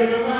Get him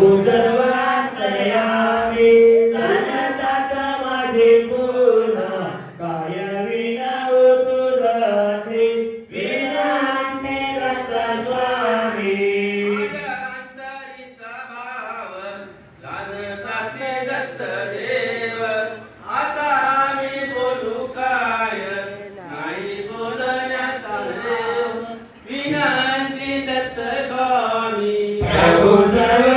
सर्व दयाचा माझे पूर्ण काय विन ओ विना द स्वामी स्वभावाते दत्त देव आता मी बोलू काय दत्त स्वामी